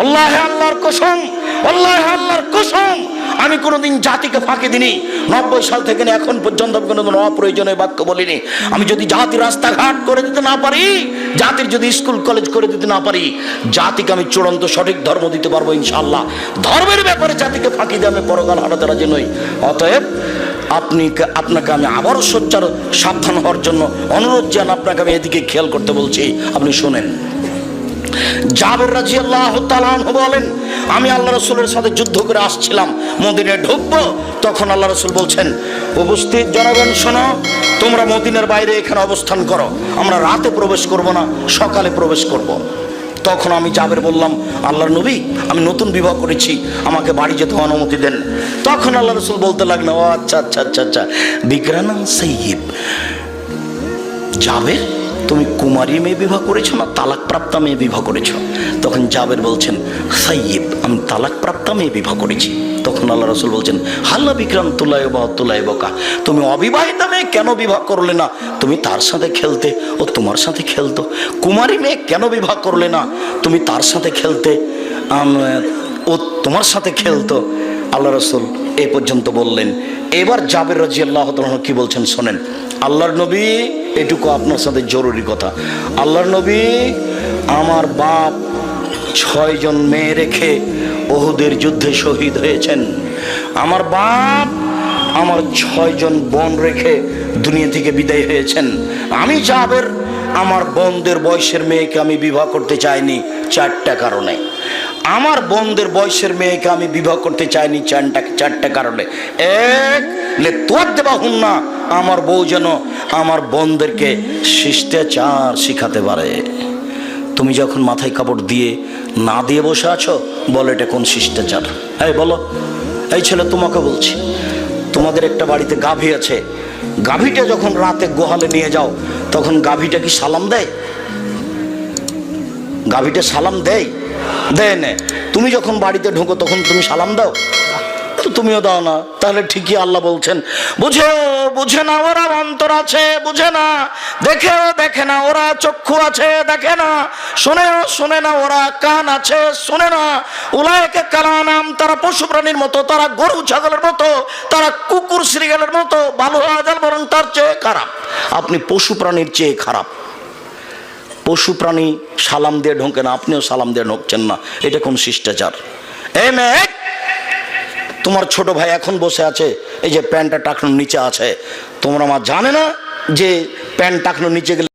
আল্লাহ আল্লাহর কসম, আল্লাহ আল্লাহর কসম। আমি কোনোদিন জাতিকে ফাঁকি দিনি নব্বই সাল থেকে এখন পর্যন্ত আমি কোনোদিন অপ্রয়োজনীয় বাক্য বলিনি। আমি যদি জাতি রাস্তাঘাট করে দিতে না পারি, জাতির যদি স্কুল, কলেজ করে দিতে না পারি, জাতিকে আমি চূড়ান্ত সঠিক ধর্ম দিতে পারব ইনশাল্লাহ ধর্মের ব্যাপারে জাতিকে ফাঁকি দিয়ে আমি পরকাল হারাতে রাজি নই। অতএব আপনি আপনাকে আমি আবারও সোচ্চার, সাবধান হওয়ার জন্য অনুরোধ জান আপনাকে আমি এদিকে খেয়াল করতে বলছি। আপনি শোনেন। জাবের রাজি আল্লাহ বলেন, আমি আল্লাহ রসুলের সাথে যুদ্ধ করে আসছিলাম, মদিনায় ঢুকবো। তখন আল্লাহ রসুল বলছেন, উপস্থিত জনগণ, শোনো, তোমরা মদিনের বাইরে এখানে অবস্থান করো। আমরা রাতে প্রবেশ করব না, সকালে প্রবেশ করব। তখন আমি জাবের বললাম, আল্লাহর নবী, আমি নতুন বিবাহ করেছি, আমাকে বাড়ি যেতে অনুমতি দেন। তখন আল্লাহ রসুল বলতে লাগল ও আচ্ছা আচ্ছা আচ্ছা আচ্ছা বিক্রানা সাইয়িব জাবের তুমি কুমারী মেয়ে বিবাহ করেছ না তালাক প্রাপ্তা মেয়ে বিবাহ করেছ? তখন জাবের বলছেন, সাইয়িব, আমি তালাক প্রাপ্তা মেয়ে বিবাহ করেছি। তখন আল্লাহ রসুল বলছেন, হাল্লা বিক্রাম তুলাই বা তুলাই বকা। তুমি অবিবাহিতা মেয়ে কেন বিবাহ করলে না? তুমি তার সাথে খেলতে ও তোমার সাথে খেলতো। কুমারী মেয়ে কেন বিবাহ করলে না? তুমি তার সাথে খেলতে ও তোমার সাথে খেলতো। আল্লাহ রসুল এই পর্যন্ত বললেন। এবার জাবের রাজি আল্লাহ কি বলছেন শোনেন। আল্লাহর নবী, এটুকু আপনার সাথে জরুরি কথা। আল্লাহর নবী আমার বাপ ছয়জন মেয়ে রেখে ওহুদের যুদ্ধে শহীদ হয়েছেন। আমার বাপ আমার ছয়জন বোন রেখে দুনিয়া থেকে বিদায় হয়েছেন। আমি জাবের, আমার বোনদের বয়সের মেয়েকে আমি বিবাহ করতে চাইনি চারটা কারণে। আমার বোনদের বয়সের মেয়েকে আমি বিবাহ করতে চাইনি চারটা চারটা কারণে। এক তোর দেবা হুন না, আমার বউ যেন আমার বোনদেরকে শিষ্টাচার শিখাতে পারে। তুমি যখন মাথায় কাপড় দিয়ে না দিয়ে বসে আছো, বলো এটা কোন শিষ্টাচার? এই বলো, এই ছেলে তোমাকে বলছি, তোমাদের একটা বাড়িতে গাভী আছে। গাভীটা যখন রাতে গোহালে নিয়ে যাও, তখন গাভীটা কি সালাম দেয়? গাভীটা সালাম দেয়? দেয় নে তুমি যখন বাড়িতে ঢুকো, তখন তুমি সালাম দাও। তুমিও দাও না। তাহলে ঠিকই আল্লাহ বলছেন, বুঝো, বুঝে না ওরা অন্তর আছে, বুঝে না। দেখেও দেখে না ওরা চক্ষু আছে, দেখে না। শোনেও শোনে না ওরা কান আছে, শোনে না। উলায়কে কালা নাম তারা পশু প্রাণীর মতো, তারা গরু ছাগলের মতো, তারা কুকুর শ্রীগালের মতো ভালো আজাল বরং তার চেয়ে খারাপ। আপনি পশু প্রাণীর চেয়ে খারাপ। পশু প্রাণী সালাম দিয়ে ঢোকে না আপনিও সালাম দিয়ে ঢোকছেন না। এটা কোন শিষ্টাচার? এ তোমার ছোট ভাই এখন বসে আছে, এই যে প্যান্টটা টাকনোর নিচে আছে। তোমরা আমার জানে না যে প্যান্ট টাকনোর নিচে গেলে